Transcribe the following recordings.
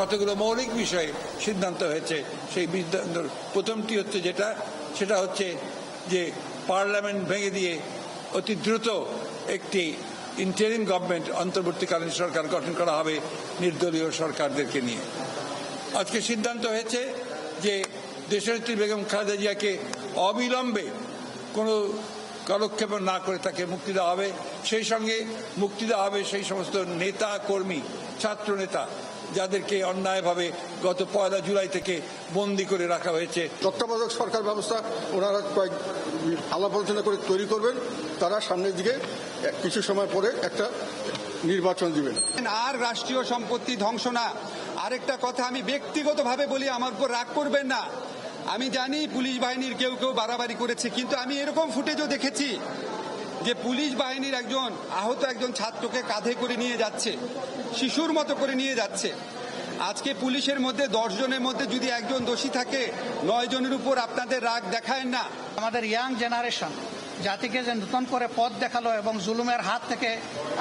কতগুলো মৌলিক বিষয়ে সিদ্ধান্ত হয়েছে, সেই প্রথমটি হচ্ছে যেটা, সেটা হচ্ছে যে পার্লামেন্ট ভেঙে দিয়ে অতি দ্রুত একটি ইন্টারিম গভর্নমেন্ট অন্তর্বর্তীকালীন সরকার গঠন করা হবে নির্দলীয় সরকারদেরকে নিয়ে। আজকে সিদ্ধান্ত হয়েছে যে দেশনেত্রী বেগম খালেদা জিয়াকে অবিলম্বে কোনো কালক্ষেপ না করে তাকে মুক্তি দেওয়া হবে সেই সঙ্গে মুক্তি দেওয়া হবে সেই সমস্ত নেতা কর্মী ছাত্র নেতা যাদেরকে অন্যায়ভাবে গত পয়লা জুলাই থেকে বন্দি করে রাখা হয়েছে। তত্ত্বাবধায়ক সরকার ব্যবস্থা ওনারা কয়েক আলাপ আলোচনা করে তৈরি করবেন তারা সামনের দিকে কিছু সময় পরে একটা নির্বাচন দিবেন। আর রাষ্ট্রীয় সম্পত্তি ধ্বংস না। আরেকটা কথা আমি ব্যক্তিগতভাবে বলি আমার উপর রাগ করবেন না। আমি জানি পুলিশ বাহিনীর কেউ কেউ বাড়াবাড়ি করেছে, কিন্তু আমি এরকম ফুটেজও দেখেছি যে পুলিশ বাহিনীর একজন, আহত একজন ছাত্রকে কাঁধে করে নিয়ে যাচ্ছে, শিশুর মতো করে নিয়ে যাচ্ছে। আজকে পুলিশের মধ্যে দশ জনের মধ্যে যদি একজন দোষী থাকে, নয় জনের উপর আপনাদের রাগ দেখায় না। আমাদের ইয়াং জেনারেশন, জাতিকে যে নতুন করে পথ দেখাল এবং জুলুমের হাত থেকে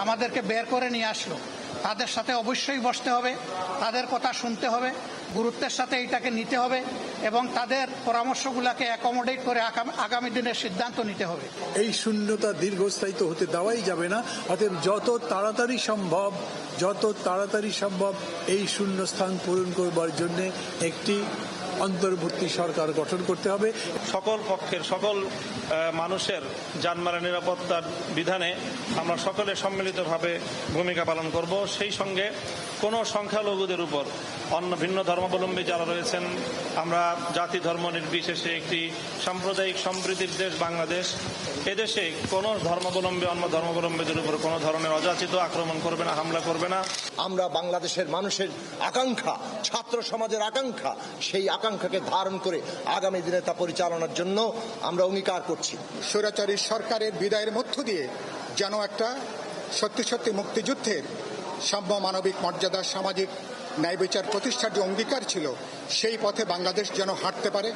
আমাদেরকে বের করে নিয়ে আসলো তাদের সাথে অবশ্যই বসতে হবে, তাদের কথা শুনতে হবে, গুরুত্বের সাথে এটাকে নিতে হবে এবং তাদের পরামর্শগুলোকে অ্যাকোমোডেট করে আগামী- দিনের সিদ্ধান্ত নিতে হবে। এই শূন্যতা দীর্ঘস্থায়িত হতে দেওয়াই যাবে না, অতএব যত তাড়াতাড়ি সম্ভব, যত তাড়াতাড়ি সম্ভব এই শূন্যস্থান পূরণ করবার জন্য একটি অন্তর্বর্তী সরকার গঠন করতে হবে। সকল পক্ষের সকল মানুষের জানমালের নিরাপত্তার বিধানে আমরা সকলে সম্মিলিতভাবে ভূমিকা পালন করব। সেই সঙ্গে কোনো সংখ্যালঘুদের উপর অন্য ভিন্ন ধর্মাবলম্বী যারা রয়েছেন আমরা জাতি ধর্ম নির্বিশেষে একটি সাম্প্রদায়িক সম্প্রীতির দেশ বাংলাদেশ। এদেশে কোনো ধর্মাবলম্বী অন্য ধর্মাবলম্বীদের উপর কোনো ধরনের অযাচিত আক্রমণ করবে না হামলা করবে না। আমরা বাংলাদেশের মানুষের আকাঙ্ক্ষা ছাত্র সমাজের আকাঙ্ক্ষা সেই আকাঙ্ক্ষাকে ধারণ করে আগামী দিনে তা পরিচালনার জন্য আমরা অঙ্গীকার করছি। স্বৈরাচারী সরকারের বিদায়ের মধ্য দিয়ে যেন একটা সত্যি সত্যি মুক্তিযুদ্ধের সাম্য মানবিক মর্যাদা সামাজিক ন্যায় বিচার প্রতিষ্ঠার যে অঙ্গীকার ছিল, সেই পথে বাংলাদেশ যেন হাঁটতে পারে।